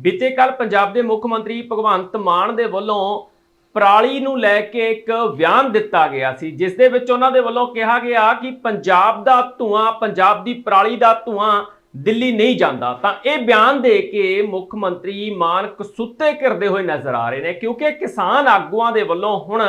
ਬੀਤੇ ਕੱਲ ਪੰਜਾਬ ਦੇ ਮੁੱਖ ਮੰਤਰੀ ਭਗਵੰਤ ਮਾਨ ਦੇ ਵੱਲੋਂ ਪਰਾਲੀ ਨੂੰ ਲੈ ਕੇ ਇੱਕ ਬਿਆਨ ਦਿੱਤਾ ਗਿਆ ਸੀ, ਜਿਸ ਦੇ ਵਿੱਚ ਉਹਨਾਂ ਦੇ ਵੱਲੋਂ ਕਿਹਾ ਗਿਆ ਕਿ ਪੰਜਾਬ ਦਾ ਧੂਆਂ, ਪੰਜਾਬ ਦੀ ਪਰਾਲੀ ਦਾ ਧੂਆਂ ਦਿੱਲੀ ਨਹੀਂ ਜਾਂਦਾ। ਤਾਂ ਇਹ ਬਿਆਨ ਦੇ ਕੇ ਮੁੱਖ ਮੰਤਰੀ ਮਾਨ ਕਸੁੱਤੇ ਕਰਦੇ ਹੋਏ ਨਜ਼ਰ ਆ ਰਹੇ ਨੇ, ਕਿਉਂਕਿ ਕਿਸਾਨ ਆਗੂਆਂ ਦੇ ਵੱਲੋਂ ਹੁਣ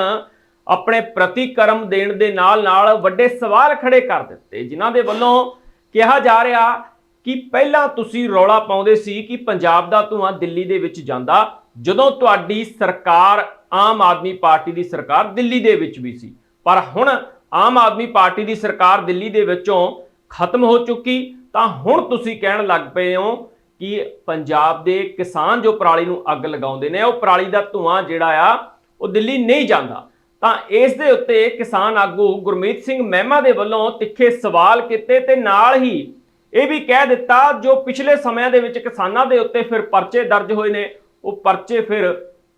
ਆਪਣੇ ਪ੍ਰਤੀਕਰਮ ਦੇਣ ਦੇ ਨਾਲ ਨਾਲ ਵੱਡੇ ਸਵਾਲ ਖੜੇ ਕਰ ਦਿੱਤੇ, ਜਿਨ੍ਹਾਂ ਦੇ ਵੱਲੋਂ ਕਿਹਾ ਜਾ ਰਿਹਾ ਕਿ ਪਹਿਲਾਂ ਤੁਸੀਂ ਰੌਲਾ ਪਾਉਂਦੇ ਸੀ ਕਿ ਪੰਜਾਬ ਦਾ ਧੂਆਂ ਦਿੱਲੀ ਦੇ ਵਿੱਚ ਜਾਂਦਾ, ਜਦੋਂ ਤੁਹਾਡੀ ਸਰਕਾਰ ਆਮ ਆਦਮੀ ਪਾਰਟੀ ਦੀ ਸਰਕਾਰ ਦਿੱਲੀ ਦੇ ਵਿੱਚ ਵੀ ਸੀ। ਪਰ ਹੁਣ ਆਮ ਆਦਮੀ ਪਾਰਟੀ ਦੀ ਸਰਕਾਰ ਦਿੱਲੀ ਦੇ ਵਿੱਚੋਂ ਖਤਮ ਹੋ ਚੁੱਕੀ, ਤਾਂ ਹੁਣ ਤੁਸੀਂ ਕਹਿਣ ਲੱਗ ਪਏ ਹੋ ਕਿ ਪੰਜਾਬ ਦੇ ਕਿਸਾਨ ਜੋ ਪਰਾਲੀ ਨੂੰ ਅੱਗ ਲਗਾਉਂਦੇ ਨੇ, ਉਹ ਪਰਾਲੀ ਦਾ ਧੂਆਂ ਜਿਹੜਾ ਆ, ਉਹ ਦਿੱਲੀ ਨਹੀਂ ਜਾਂਦਾ। ਤਾਂ ਇਸ ਦੇ ਉੱਤੇ ਕਿਸਾਨ ਆਗੂ ਗੁਰਮੀਤ ਸਿੰਘ ਮਹਿਮਾ ਦੇ ਵੱਲੋਂ ਤਿੱਖੇ ਸਵਾਲ ਕੀਤੇ ਤੇ ਨਾਲ ਹੀ ਇਹ ਵੀ ਕਹਿ ਦਿੱਤਾ ਜੋ ਪਿਛਲੇ ਸਮਿਆਂ ਦੇ ਵਿੱਚ ਕਿਸਾਨਾਂ ਦੇ ਉੱਤੇ ਫਿਰ ਪਰਚੇ ਦਰਜ ਹੋਏ ਨੇ, ਉਹ ਪਰਚੇ ਫਿਰ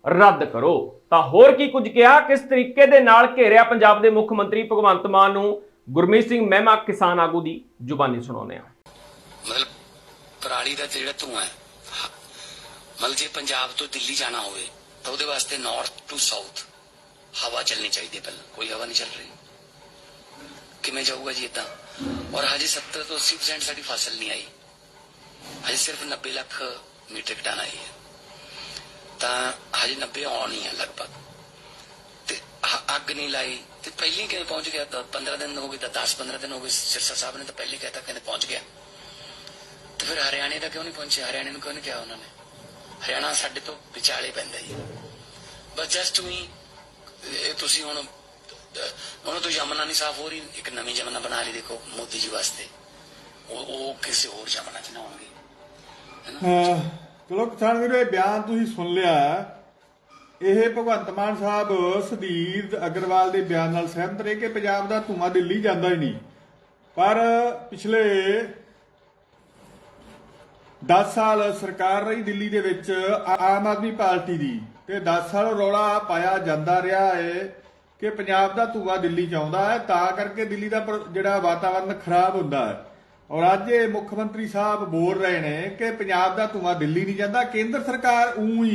ਰੱਦ ਕਰੋ। ਤਾਂ ਹੋਰ ਕੀ ਕੁਝ ਕਿਹਾ? ਕਿਸ ਤਰੀਕੇ ਦੇ ਨਾਲ ਘੇਰਿਆ ਪੰਜਾਬ ਦੇ ਮੁੱਖ ਮੰਤਰੀ ਭਗਵੰਤ ਮਾਨ ਨੂੰ? ਗੁਰਮੀਤ ਸਿੰਘ ਮਹਿਮਾ, ਕਿਸਾਨ ਆਗੂ ਦੀ ਜ਼ੁਬਾਨੀ ਸੁਣਾਉਂਦੇ ਆ ਮਤਲਬ ਪਰਾਲੀ ਦਾ ਜਿਹੜਾ ਧੂਆਂ ਹੈ ਮਤਲਬ ਜੇ ਪੰਜਾਬ ਤੋਂ ਦਿੱਲੀ ਜਾਣਾ ਹੋਵੇ, ਤਾਂ ਉਹਦੇ ਵਾਸਤੇ ਨਾਰਥ ਟੂ ਸਾਊਥ ਹਵਾ ਚੱਲਣੀ ਚਾਹੀਦੀ ਪਹਿਲਾਂ, ਕੋਈ ਹਵਾ ਨਹੀਂ ਚੱਲ ਰਹੀ। ਕਿਵੇਂ ਜਾਊਗਾ ਜੀ ਇਦਾਂ ਔਰ ਹਜੇ 70 ਤੋਂ 80% ਸਾਡੀ ਫਸਲ ਨਹੀਂ ਆਈ ਹਜੇ ਸਿਰਫ 90 ਲੱਖ ਮੀਟ੍ਰਿਕ ਟਨ ਆਈ ਹੈ ਤਾਂ ਹਜੇ 90 ਆਉਣੀ ਹੈ ਲਗਭਗ ਤੇ ਹ- ਅੱਗ ਨਹੀਂ ਲਾਈ ਤੇ ਪਹਿਲੀ ਕਿਵੇਂ ਪਹੁੰਚ ਗਿਆ ਤਾਂ 15 ਦਿਨ ਹੋ ਗਏ ਤਾਂ 10 15 ਦਿਨ ਹੋ ਗਏ ਸਿਰਸਾ ਸਾਹਿਬ ਨੇ ਤਾਂ ਪਹਿਲੇ ਕਹਿਤਾ ਕਹਿੰਦੇ ਪਹੁੰਚ ਗਿਆ ਤੇ ਫਿਰ ਹਰਿਆਣੇ ਦਾ ਕਿਉਂ ਨਹੀਂ ਪਹੁੰਚਿਆ ਹਰਿਆਣੇ ਨੂੰ ਕਿਉਂ ਨਹੀਂ ਕਿਹਾ ਉਹਨਾਂ ਨੇ ਹਰਿਆਣਾ ਸਾਡੇ ਤੋਂ ਵਿਚਾਲੇ ਪੈਂਦਾ ਜੀ ਬਸ ਜਸਟ ਵੀ ਇਹ ਤੁਸੀਂ ਹੁਣ ਅਹ, ਹੁਣ ਯਮਨਾ ਨਹੀਂ ਸਾਫ਼ ਹੋ ਰਹੀ ਇੱਕ ਨਵੀਂ ਯਮਨਾ ਬਣਾ ਲਈ ਦੇਖੋ ਮੋਦੀ ਜੀ ਵਾਸਤੇ। ਉਹ ਉਹ ਕਿਸੇ ਹੋਰ ਯਮਨਾ ਚ ਨਾ ਹੋਣਗੇ। ਚਲੋ ਕਿਸਾਨ ਵੀਰੋ ਇਹ ਬਿਆਨ ਤੁਸੀਂ ਸੁਣ ਲਿਆ। ਇਹ ਭਗਵੰਤ ਮਾਨ ਸਾਹਿਬ ਸੁਧੀਰ ਅਗਰਵਾਲ ਦੇ ਬਿਆਨ ਨਾਲ ਸਹਿਮਤ ਰਹੇ ਕਿ ਪੰਜਾਬ ਦਾ ਧੂੰਆਂ ਦਿੱਲੀ ਜਾਂਦਾ ਹੀ ਨਹੀਂ। ਪਰ ਪਿਛਲੇ 10 ਸਾਲ ਸਰਕਾਰ ਰਹੀ ਦਿੱਲੀ ਦੇ ਵਿੱਚ ਆਮ ਆਦਮੀ ਪਾਰਟੀ ਦੀ ਤੇ 10 ਸਾਲ ਰੌਲਾ ਪਾਇਆ ਜਾਂਦਾ ਰਿਹਾ ਹੈ ਕਿ ਪੰਜਾਬ ਦਾ ਧੂੰਆਂ ਦਿੱਲੀ ਚ ਆਉਂਦਾ ਹੈ, ਤਾਂ ਕਰਕੇ ਦਿੱਲੀ ਦਾ ਜਿਹੜਾ ਵਾਤਾਵਰਨ ਖਰਾਬ ਹੁੰਦਾ ਹੈ। ਔਰ ਅੱਜ ਇਹ ਮੁੱਖ ਮੰਤਰੀ ਸਾਹਿਬ ਬੋਲ ਰਹੇ ਨੇ ਕਿ ਪੰਜਾਬ ਦਾ ਧੂੰਆਂ ਦਿੱਲੀ ਨਹੀਂ ਜਾਂਦਾ, ਕੇਂਦਰ ਸਰਕਾਰ ਊਂ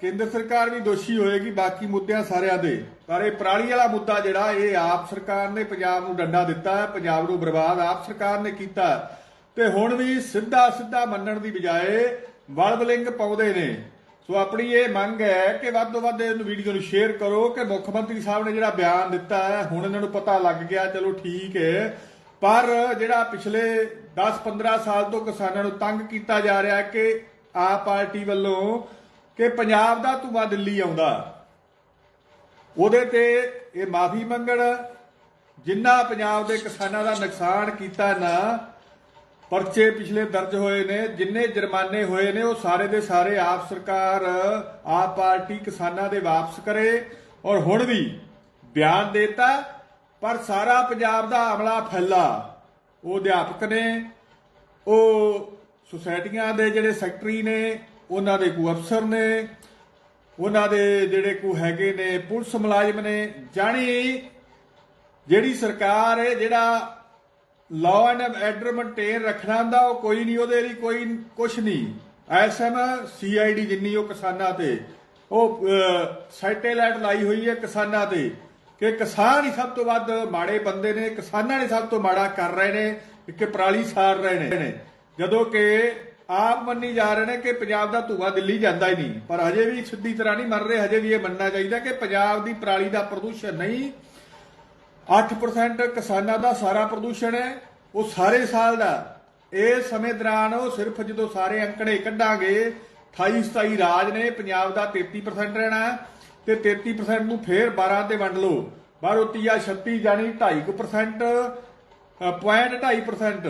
ਕੇਂਦਰ ਸਰਕਾਰ ਵੀ ਦੋਸ਼ੀ ਹੋਏਗੀ ਬਾਕੀ ਮੁੱਦਿਆਂ ਸਾਰਿਆਂ ਦੇ। ਪਰ ਇਹ ਪਰਾਲੀ ਵਾਲਾ ਮੁੱਦਾ ਜਿਹੜਾ, ਇਹ ਆਪ ਸਰਕਾਰ ਨੇ ਪੰਜਾਬ ਨੂੰ ਡੰਡਾ ਦਿੱਤਾ ਹੈ, ਪੰਜਾਬ ਨੂੰ ਬਰਬਾਦ ਆਪ ਸਰਕਾਰ ਨੇ ਕੀਤਾ ਤੇ ਹੁਣ ਵੀ ਸਿੱਧਾ ਸਿੱਧਾ ਮੰਨਣ ਦੀ ਬਜਾਏ ਵਲਵਲਿੰਗ ਪਾਉਂਦੇ ਨੇ। ਸੋ ਆਪਣੀ ਇਹ ਮੰਗ ਹੈ ਕਿ ਵੱਧ ਤੋਂ ਵੱਧ ਇਹਨੂੰ ਵੀਡੀਓ ਨੂੰ ਸ਼ੇਅਰ ਕਰੋ ਕਿ ਮੁੱਖ ਮੰਤਰੀ ਸਾਹਿਬ ਨੇ ਜਿਹੜਾ ਬਿਆਨ ਦਿੱਤਾ ਹੈ, ਹੁਣ ਇਹਨਾਂ ਨੂੰ ਪਤਾ ਲੱਗ ਗਿਆ, ਚਲੋ ਠੀਕ ਹੈ। ਪਰ ਜਿਹੜਾ ਪਿਛਲੇ 10-15 ਸਾਲ ਤੋਂ ਕਿਸਾਨਾਂ ਨੂੰ ਤੰਗ ਕੀਤਾ ਜਾ ਰਿਹਾ ਕਿ ਆਪ ਪਾਰਟੀ ਵੱਲੋਂ ਕਿ ਪੰਜਾਬ ਦਾ ਧੂੰਆਂ ਦਿੱਲੀ ਆਉਂਦਾ। ਉਹਦੇ ਤੇ ਇਹ ਮਾਫੀ ਮੰਗਣ, ਜਿੰਨਾ ਪੰਜਾਬ ਦੇ ਕਿਸਾਨਾਂ ਦਾ ਨੁਕਸਾਨ ਕੀਤਾ ਨਾ ਪਰਚੇ ਪਿਛਲੇ ਦਰਜ ਹੋਏ ਨੇ, ਜਿੰਨੇ ਜੁਰਮਾਨੇ ਹੋਏ ਨੇ, ਉਹ ਸਾਰੇ ਦੇ ਸਾਰੇ ਆਪ ਸਰਕਾਰ, ਆਪ ਪਾਰਟੀ ਕਿਸਾਨਾਂ ਦੇ ਵਾਪਸ ਕਰੇ। ਔਰ ਹੁਣ ਵੀ ਬਿਆਨ ਦੇਤਾ, ਪਰ ਸਾਰਾ ਪੰਜਾਬ ਦਾ ਅਮਲਾ ਫੈਲਾ। ਉਹ ਅਧਿਆਪਕ ਨੇ, ਉਹ ਸੁਸਾਇਟੀਆਂ ਦੇ ਜਿਹੜੇ ਸੈਕਟਰੀ ਨੇ, ਉਹਨਾਂ ਦੇ ਕੋ ਅਫਸਰ ਨੇ, ਉਹਨਾਂ ਦੇ ਜਿਹੜੇ ਕੋ ਹੈਗੇ ਨੇ ਪੁਲਿਸ ਮੁਲਾਜ਼ਮ ਨੇ, ਜਾਣੀ ਜਿਹੜੀ ਸਰਕਾਰ ਹੈ, ਜਿਹੜਾ ਲਾਅ ਐਂਡ ਆਰਡਰ ਮੇਨਟੇਨ ਰੱਖਣਾ ਹੁੰਦਾ, ਉਹ ਕੋਈ ਨਹੀਂ ਉਹਦੇ ਲਈ ਕੋਈ ਕੁਛ ਨਹੀਂ। ਐਸਐਮ ਸੀਆਈਡੀ ਜਿੰਨੀ ਉਹ ਕਿਸਾਨਾਂ ਤੇ, ਉਹ ਸੈਟੇਲਾਈਟ ਲਾਈ ਹੋਈ ਹੈ ਕਿਸਾਨਾਂ ਤੇ ਕਿ ਕਿਸਾਨ ਹੀ ਸਭ ਤੋਂ ਵੱਧ ਮਾੜੇ ਬੰਦੇ ਨੇ, ਕਿਸਾਨਾਂ ਨੇ ਸਭ ਤੋਂ ਮਾੜਾ ਕਰ ਰਹੇ ਨੇ ਕਿ ਪਰਾਲੀ ਸਾਰ ਰਹੇ ਨੇ। ਜਦੋਂ ਕਿ ਆਪ ਮੰਨੀ ਜਾ ਰਹੇ ਨੇ ਕਿ ਪੰਜਾਬ ਦਾ ਧੂਆ ਦਿੱਲੀ ਜਾਂਦਾ ਹੀ ਨਹੀਂ, ਪਰ ਹਜੇ ਵੀ ਸਿੱਧੀ ਤਰ੍ਹਾਂ ਨਹੀਂ ਮੰਨ ਰਹੇ, ਹਜੇ ਵੀ ਇਹ ਮੰਨਣਾ ਚਾਹੀਦਾ ਕਿ ਪੰਜਾਬ ਦੀ ਪਰਾਲੀ ਦਾ ਪ੍ਰਦੂਸ਼ਣ ਨਹੀਂ 8% ਕਿਸਾਨਾਂ ਦਾ ਸਾਰਾ ਪ੍ਰਦੂਸ਼ਣ ਹੈ, ਉਹ ਸਾਰੇ ਸਾਲ ਦਾ। ਇਹ ਸਮੇਂ ਦੌਰਾਨ ਉਹ ਸਿਰਫ ਜਦੋਂ ਸਾਰੇ ਅੰਕੜੇ ਕੱਢਾਂਗੇ 28 27 ਰਾਜ ਨੇ ਪੰਜਾਬ ਦਾ 33% ਰਹਿਣਾ ਤੇ 33% ਨੂੰ ਫੇਰ 12 ਤੇ ਵੰਡ ਲਓ। ਬਾਹਰੋਂ ਤੀਆ 36 ਜਾਨੀ 2.5% ਪੁਆਇੰਟ 2.5%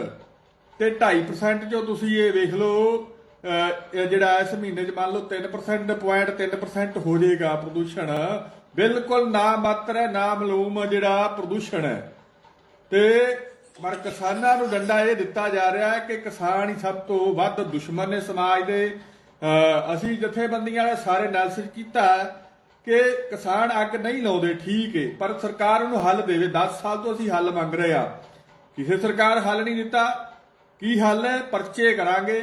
ਤੇ 2.5% ਜੋ ਤੁਸੀਂ ਇਹ ਵੇਖ ਲਓ ਜਿਹੜਾ ਇਸ ਮਹੀਨੇ 'ਚ ਮੰਨ ਲਓ 3% ਪੁਆਇੰਟ 3% ਹੋ ਜਾਏਗਾ ਪ੍ਰਦੂਸ਼ਣ। ਬਿਲਕੁਲ ਨਾ ਮਾਤਰ ਹੈ ਨਾ ਮਲੂਮ ਜਿਹੜਾ ਪ੍ਰਦੂਸ਼ਣ ਹੈ। ਤੇ ਪਰ ਕਿਸਾਨਾਂ ਨੂੰ ਡੰਡਾ ਇਹ ਦਿੱਤਾ ਜਾ ਰਿਹਾ ਹੈ ਕਿ ਕਿਸਾਨ ਹੀ ਸਭ ਤੋਂ ਵੱਧ ਦੁਸ਼ਮਣ ਨੇ ਸਮਾਜ ਦੇ। ਅਸੀਂ ਜਥੇਬੰਦੀਆਂ ਵਾਲੇ ਸਾਰੇ ਐਨਾਲਿਸਿਸ ਕੀਤਾ ਕਿ ਕਿਸਾਨ ਅੱਗ ਨਹੀਂ ਲਾਉਂਦੇ, ਠੀਕ ਹੈ ਪਰ ਸਰਕਾਰ ਉਹਨੂੰ ਹੱਲ ਦੇਵੇ। 10 ਸਾਲ ਤੋਂ ਅਸੀਂ ਹੱਲ ਮੰਗ ਰਹੇ ਆ ਕਿਸੇ ਸਰਕਾਰ ਹੱਲ ਨਹੀਂ ਦਿੱਤਾ। ਕੀ ਹੱਲ ਹੈ? ਪਰਚੇ ਕਰਾਂਗੇ,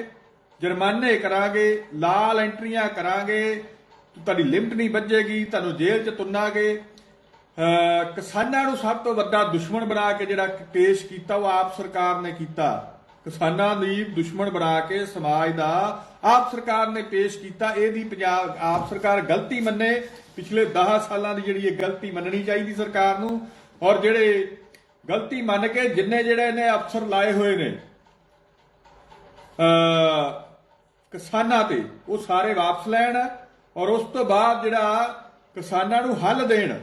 ਜੁਰਮਾਨੇ ਕਰਾਂਗੇ, ਲਾਲ ਐਂਟਰੀਆਂ ਕਰਾਂਗੇ ਤੁਹਾਡੀ ਲਿਮਟ ਨਹੀਂ ਵੱਜੇਗੀ, ਤੁਹਾਨੂੰ ਜੇਲ੍ਹ 'ਚ ਤੁੰਨਾਂਗੇ ਕਿਸਾਨਾਂ ਨੂੰ ਸਭ ਤੋਂ ਵੱਡਾ ਦੁਸ਼ਮਣ ਬਣਾ ਕੇ ਜਿਹੜਾ ਪੇਸ਼ ਕੀਤਾ, ਉਹ ਆਪ ਸਰਕਾਰ ਨੇ ਕੀਤਾ। ਕਿਸਾਨਾਂ ਦੀ ਦੁਸ਼ਮਣ ਬਣਾ ਕੇ ਸਮਾਜ ਦਾ ਆਪ ਸਰਕਾਰ ਨੇ ਪੇਸ਼ ਕੀਤਾ। ਇਹਦੀ ਪੰਜਾਬ, ਆਪ ਸਰਕਾਰ ਗਲਤੀ ਮੰਨੇ। ਪਿਛਲੇ 10 ਸਾਲਾਂ ਦੀ ਜਿਹੜੀ ਇਹ ਗਲਤੀ ਮੰਨਣੀ ਚਾਹੀਦੀ ਸਰਕਾਰ ਨੂੰ। ਔਰ ਜਿਹੜੇ ਗਲਤੀ ਮੰਨ ਕੇ ਜਿੰਨੇ ਜਿਹੜੇ ਨੇ ਅਫਸਰ ਲਾਏ ਹੋਏ ਨੇ ਅ ਕਿਸਾਨਾਂ ਤੇ, ਉਹ ਸਾਰੇ ਵਾਪਸ ਲੈਣ। ਔਰ ਉਸ ਤੋਂ ਬਾਅਦ ਜਿਹੜਾ ਕਿਸਾਨਾਂ ਨੂੰ ਹੱਲ ਦੇਣ,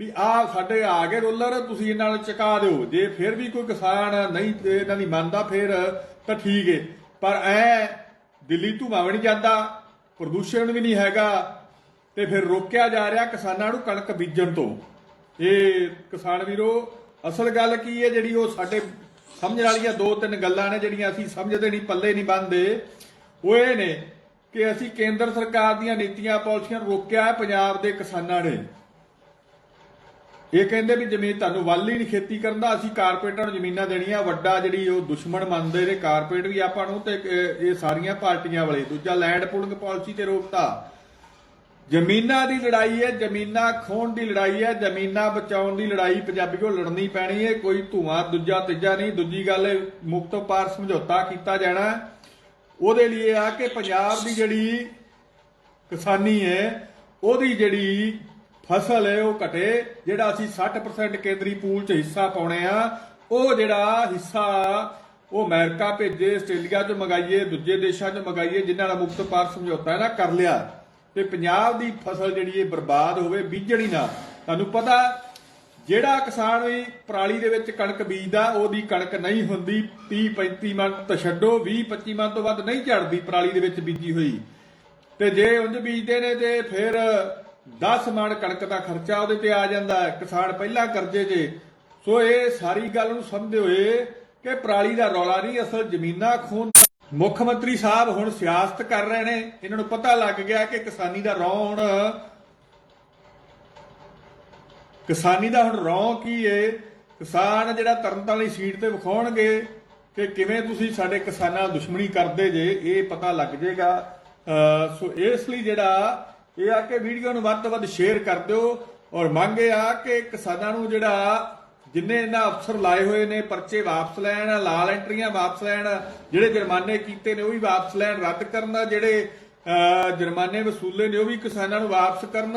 ਵੀ ਆ ਸਾਡੇ ਆ ਗਏ ਰੋਲਰ, ਤੁਸੀਂ ਇਹਨਾਂ ਨਾਲ ਚੁਕਾ ਦਿਓ। ਜੇ ਫਿਰ ਵੀ ਕੋਈ ਕਿਸਾਨ ਨਹੀਂ ਇਹਨਾਂ ਦੀ ਮੰਨਦਾ ਫਿਰ, ਤਾਂ ਠੀਕ ਏ। ਪਰ ਐ ਦਿੱਲੀ ਧੂੰਆਂ ਵੀ ਨਹੀਂ ਜਾਂਦਾ, ਪ੍ਰਦੂਸ਼ਣ ਵੀ ਨਹੀਂ ਹੈਗਾ, ਤੇ ਫਿਰ ਰੋਕਿਆ ਜਾ ਰਿਹਾ ਕਿਸਾਨਾਂ ਨੂੰ ਕਣਕ ਬੀਜਣ ਤੋਂ। ਇਹ ਕਿਸਾਨ ਵੀਰੋ, ਅਸਲ ਗੱਲ ਕੀ ਹੈ ਜਿਹੜੀ ਉਹ ਸਾਡੇ ਸਮਝਣ ਵਾਲੀਆਂ ਦੋ ਤਿੰਨ ਗੱਲਾਂ ਨੇ ਜਿਹੜੀਆਂ ਅਸੀਂ ਸਮਝਦੇ ਨਹੀਂ, ਪੱਲੇ ਨਹੀਂ ਬੰਨਦੇ। ਉਹ ਇਹ ਨੇ ਕਿ ਅਸੀਂ ਕੇਂਦਰ ਸਰਕਾਰ ਦੀਆਂ ਨੀਤੀਆਂ ਪਾਲਿਸੀਆਂ ਨੂੰ ਰੋਕਿਆ ਹੈ ਪੰਜਾਬ ਦੇ ਕਿਸਾਨਾਂ ਨੇ। ਇਹ ਕਹਿੰਦੇ ਵੀ ਜ਼ਮੀਨ ਤੁਹਾਨੂੰ ਵੱਲ ਹੀ ਨਹੀਂ ਖੇਤੀ ਕਰਨ ਦਾ ਅਸੀਂ ਕਾਰਪੋਰੇਟਾਂ ਨੂੰ ਜ਼ਮੀਨਾਂ ਦੇਣੀਆਂ, ਵੱਡਾ ਜਿਹੜੀ ਉਹ ਦੁਸ਼ਮਣ ਮੰਨਦੇ ਨੇ ਕਾਰਪੋਰੇਟ ਵੀ ਆਪਾਂ ਨੂੰ ਤੇ ਇਹ ਸਾਰੀਆਂ ਪਾਰਟੀਆਂ ਵਾਲੇ। ਦੂਜਾ ਲੈਂਡ ਪੂਲਿੰਗ ਪਾਲਿਸੀ ਤੇ ਰੋਕਤਾ। ਜ਼ਮੀਨਾਂ ਦੀ ਲੜਾਈ ਹੈ, ਜ਼ਮੀਨਾਂ ਖੋਣ ਦੀ ਲੜਾਈ ਹੈ, ਜ਼ਮੀਨਾਂ ਬਚਾਉਣ ਦੀ ਲੜਾਈ ਪੰਜਾਬੀ ਕੋਲ ਲੜਨੀ ਪੈਣੀ ਹੈ, ਕੋਈ ਧੂਆਂ ਦੂਜਾ ਤੀਜਾ ਨਹੀਂ। ਦੂਜੀ ਗੱਲ ਮੁਕਤ ਪਾਰ ਸਮਝੌਤਾ ਕੀਤਾ ਜਾਣਾ ਉਹਦੇ ਲਈ ਇਹ ਆ ਕਿ ਪੰਜਾਬ ਦੀ ਜਿਹੜੀ ਕਿਸਾਨੀ ਹੈ, ਉਹਦੀ ਜਿਹੜੀ ਫਸਲ ਹੈ ਉਹ ਘਟੇ, ਜਿਹੜਾ ਅਸੀਂ 60% ਕੇਂਦਰੀ ਪੂਲ 'ਚ ਹਿੱਸਾ ਪਾਉਣੇ ਆ, ਉਹ ਜਿਹੜਾ ਹਿੱਸਾ ਉਹ ਅਮਰੀਕਾ ਭੇਜੇ, ਆਸਟ੍ਰੇਲੀਆ 'ਚ ਮੰਗਾਈਏ, ਦੂਜੇ ਦੇਸ਼ਾਂ 'ਚ ਮੰਗਾਈਏ, ਜਿਨ੍ਹਾਂ ਨਾਲ ਮੁਕਤ ਪਾਰ ਸਮਝੌਤਾ ਹੈ ਨਾ ਕਰ ਲਿਆ। ਤੇ ਪੰਜਾਬ ਦੀ ਫਸਲ ਜਿਹੜੀ ਇਹ ਬਰਬਾਦ ਹੋਵੇ, ਬੀਜਣੀ ਨਾ। ਤੁਹਾਨੂੰ ਪਤਾ ਜਿਹੜਾ ਕਿਸਾਨ ਵੀ ਪਰਾਲੀ ਦੇ ਵਿੱਚ ਕਣਕ ਬੀਜਦਾ, ਉਹਦੀ ਕਣਕ ਨਹੀਂ ਹੁੰਦੀ 30 35 ਮਣ ਤਾਂ ਛੱਡੋ 20 25 ਮਣ ਤੋਂ ਵੱਧ ਨਹੀਂ ਝੜਦੀ ਪਰਾਲੀ ਦੇ ਵਿੱਚ ਬੀਜੀ ਹੋਈ। ਤੇ ਜੇ ਉਂਝ ਬੀਜਦੇ ਨੇ ਤੇ ਫਿਰ 10 ਮਣ ਕਣਕ ਦਾ ਖਰਚਾ ਉਹਦੇ ਤੇ ਆ ਜਾਂਦਾ ਕਿਸਾਨ ਪਹਿਲਾਂ ਕਰਜ਼ੇ 'ਚ। ਸੋ ਇਹ ਸਾਰੀ ਗੱਲ ਨੂੰ ਸਮਝਦੇ ਹੋਏ ਕਿ ਪਰਾਲੀ ਦਾ ਰੌਲਾ ਨਹੀਂ, ਅਸਲ ਜ਼ਮੀਨਾਂ ਖੂਨ ਮੁੱਖ ਮੰਤਰੀ ਸਾਹਿਬ ਹੁਣ ਸਿਆਸਤ ਕਰ ਰਹੇ ਨੇ। ਇਹਨਾਂ ਨੂੰ ਪਤਾ ਲੱਗ ਗਿਆ ਕਿ ਕਿਸਾਨੀ ਦਾ ਰੌਂ ਹੁਣ ਕਿਸਾਨੀ ਦਾ ਹੁਣ ਰੌਂ ਕੀ ਏ? ਕਿਸਾਨ ਜਿਹੜਾ ਤਰਨਤਾਰਨ ਸੀਟ ਤੇ ਵਿਖਾਉਣਗੇ ਕਿ ਕਿਵੇਂ ਤੁਸੀਂ ਸਾਡੇ ਕਿਸਾਨਾਂ ਦੁਸ਼ਮਣੀ ਕਰਦੇ ਜੇ, ਇਹ ਪਤਾ ਲੱਗ ਜਾਏਗਾ। ਸੋ ਇਸ ਲਈ ਜਿਹੜਾ ਇਹ ਆ ਕਿ ਵੀਡੀਓ ਨੂੰ ਵੱਧ ਤੋਂ ਵੱਧ ਸ਼ੇਅਰ ਕਰ ਦਿਓ ਔਰ ਮੰਗ ਇਹ ਆ ਕਿ ਕਿਸਾਨਾਂ ਨੂੰ ਜਿਹੜਾ ਜਿੰਨੇ ਇਹਨਾਂ ਅਫਸਰ ਲਾਏ ਹੋਏ ਨੇ, ਪਰਚੇ ਵਾਪਸ ਲੈਣ, ਲਾਲ ਐਂਟਰੀਆਂ ਵਾਪਸ ਲੈਣ, ਜਿਹੜੇ ਜੁਰਮਾਨੇ ਕੀਤੇ ਨੇ ਉਹ ਵੀ ਵਾਪਸ ਲੈਣ, ਰੱਦ ਕਰਨ ਜਿਹੜੇ, ਅਹ, ਜੁਰਮਾਨੇ ਵਸੂਲੇ ਨੇ ਉਹ ਵੀ ਕਿਸਾਨਾਂ ਨੂੰ ਵਾਪਸ ਕਰਨ।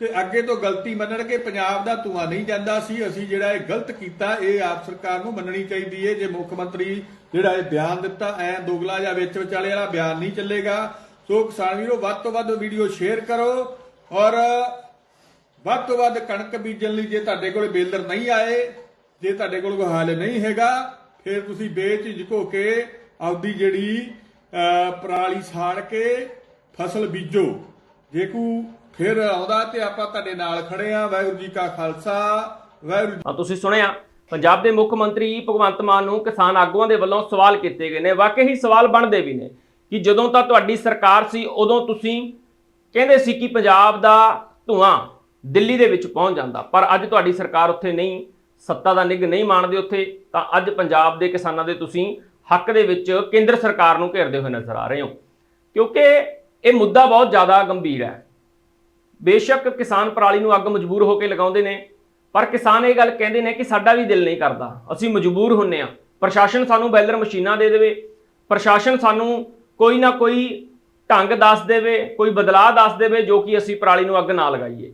ਤੇ ਅੱਗੇ ਤੋਂ ਗਲਤੀ ਮੰਨਣ ਕਿ ਪੰਜਾਬ ਦਾ ਧੂਆਂ ਨਹੀਂ ਜਾਂਦਾ ਸੀ, ਅਸੀਂ ਜਿਹੜਾ ਇਹ ਗਲਤ ਕੀਤਾ, ਇਹ ਆਪ ਸਰਕਾਰ ਨੂੰ ਮੰਨਣੀ ਚਾਹੀਦੀ ਹੈ ਜੇ ਮੁੱਖ ਮੰਤਰੀ ਜਿਹੜਾ ਇਹ ਬਿਆਨ ਦਿੱਤਾ, ਐ ਦੋਗਲਾ ਜਾਂ ਵਿੱਚ ਵਿਚਾਲੇ ਵਾਲਾ ਬਿਆਨ ਨਹੀਂ ਚੱਲੇਗਾ। ਸੋ ਕਿਸਾਨ ਵੀਰੋ, ਵੱਧ ਤੋਂ ਵੱਧ ਵੀਡੀਓ ਸ਼ੇਅਰ ਕਰੋ ਔਰ ਵੱਧ ਤੋਂ ਵੱਧ ਕਣਕ ਬੀਜਣ ਲਈ ਜੇ ਤੁਹਾਡੇ ਕੋਲ ਬੇਲਰ ਨਹੀਂ ਆਏ, ਜੇ ਤੁਹਾਡੇ ਕੋਲ ਕੋਈ ਹੱਲ ਨਹੀਂ ਹੈਗਾ, ਫਿਰ ਤੁਸੀਂ ਬੇਝਿਜਕ ਹੋ ਕੇ ਆਪਦੀ ਜਿਹੜੀ ਪਰਾਲੀ ਸਾੜ ਕੇ ਫਸਲ ਬੀਜੋ। ਜੇ ਕੋ ਫਿਰ ਆਉਂਦਾ ਤੇ ਆਪਾਂ ਤੁਹਾਡੇ ਨਾਲ ਖੜੇ ਆ ਵਾਹਿਗੁਰੂ ਜੀ ਕਾ ਖਾਲਸਾ, ਵਾਹਿਗੁਰੂ ਤਾਂ ਤੁਸੀਂ ਸੁਣਿਆ, ਪੰਜਾਬ ਦੇ ਮੁੱਖ ਮੰਤਰੀ ਭਗਵੰਤ ਮਾਨ ਨੂੰ ਕਿਸਾਨ ਆਗੂਆਂ ਦੇ ਵੱਲੋਂ ਸਵਾਲ ਕੀਤੇ ਗਏ ਨੇ। ਵਾਕਈ ਹੀ ਸਵਾਲ ਬਣਦੇ ਵੀ ਨੇ ਕਿ ਜਦੋਂ ਤਾਂ ਤੁਹਾਡੀ ਸਰਕਾਰ ਸੀ, ਉਦੋਂ ਤੁਸੀਂ ਕਹਿੰਦੇ ਸੀ ਕਿ ਪੰਜਾਬ ਦਾ ਧੂਆਂ ਦਿੱਲੀ ਦੇ ਵਿੱਚ ਪਹੁੰਚ ਜਾਂਦਾ, ਪਰ ਅੱਜ ਤੁਹਾਡੀ ਸਰਕਾਰ ਉੱਥੇ ਨਹੀਂ, ਸੱਤਾ ਦਾ ਨਿੱਘ ਨਹੀਂ ਮਾਣਦੇ ਉੱਥੇ, ਤਾਂ ਅੱਜ ਪੰਜਾਬ ਦੇ ਕਿਸਾਨਾਂ ਦੇ ਤੁਸੀਂ ਹੱਕ ਦੇ ਵਿੱਚ ਕੇਂਦਰ ਸਰਕਾਰ ਨੂੰ ਘੇਰਦੇ ਹੋਏ ਨਜ਼ਰ ਆ ਰਹੇ ਹੋ। ਕਿਉਂਕਿ ਇਹ ਮੁੱਦਾ ਬਹੁਤ ਜ਼ਿਆਦਾ ਗੰਭੀਰ ਹੈ। ਬੇਸ਼ੱਕ ਕਿਸਾਨ ਪਰਾਲੀ ਨੂੰ ਅੱਗ ਮਜਬੂਰ ਹੋ ਕੇ ਲਗਾਉਂਦੇ ਨੇ, ਪਰ ਕਿਸਾਨ ਇਹ ਗੱਲ ਕਹਿੰਦੇ ਨੇ ਕਿ ਸਾਡਾ ਵੀ ਦਿਲ ਨਹੀਂ ਕਰਦਾ। ਅਸੀਂ ਮਜਬੂਰ ਹੁੰਨੇ ਆ। ਪ੍ਰਸ਼ਾਸਨ ਸਾਨੂੰ ਬੈਲਰ ਮਸ਼ੀਨਾਂ ਦੇ ਦੇਵੇ। ਪ੍ਰਸ਼ਾਸਨ ਸਾਨੂੰ ਕੋਈ ਨਾ ਕੋਈ ਢੰਗ ਦੱਸ ਦੇਵੇ, ਕੋਈ ਬਦਲਾਅ ਦੱਸ ਦੇਵੇ ਜੋ ਕਿ ਅਸੀਂ ਪਰਾਲੀ ਨੂੰ ਅੱਗ ਨਾ ਲਗਾਈਏ।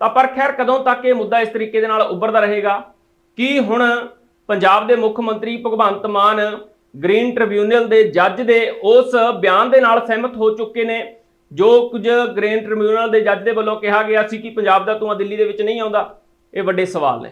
ਤਾਂ ਪਰ ਖੈਰ ਕਦੋਂ ਤੱਕ ਇਹ ਮੁੱਦਾ ਇਸ ਤਰੀਕੇ ਦੇ ਨਾਲ ਉੱਭਰਦਾ ਰਹੇਗਾ? ਕੀ ਹੁਣ ਪੰਜਾਬ ਦੇ ਮੁੱਖ ਮੰਤਰੀ ਭਗਵੰਤ ਮਾਨ ਗ੍ਰੀਨ ਟ੍ਰਿਬਿਊਨਲ ਦੇ ਜੱਜ ਦੇ ਉਸ ਬਿਆਨ ਦੇ ਨਾਲ ਸਹਿਮਤ ਹੋ ਚੁੱਕੇ ਨੇ? ਜੋ ਕੁਝ ਗ੍ਰੀਨ ਟ੍ਰਿਬਿਊਨਲ ਦੇ ਜੱਜ ਦੇ ਵੱਲੋਂ ਕਿਹਾ ਗਿਆ ਸੀ ਕਿ ਪੰਜਾਬ ਦਾ ਧੂੰਆਂ ਦਿੱਲੀ ਦੇ ਵਿੱਚ ਨਹੀਂ ਆਉਂਦਾ, ਇਹ ਵੱਡੇ ਸਵਾਲ ਨੇ।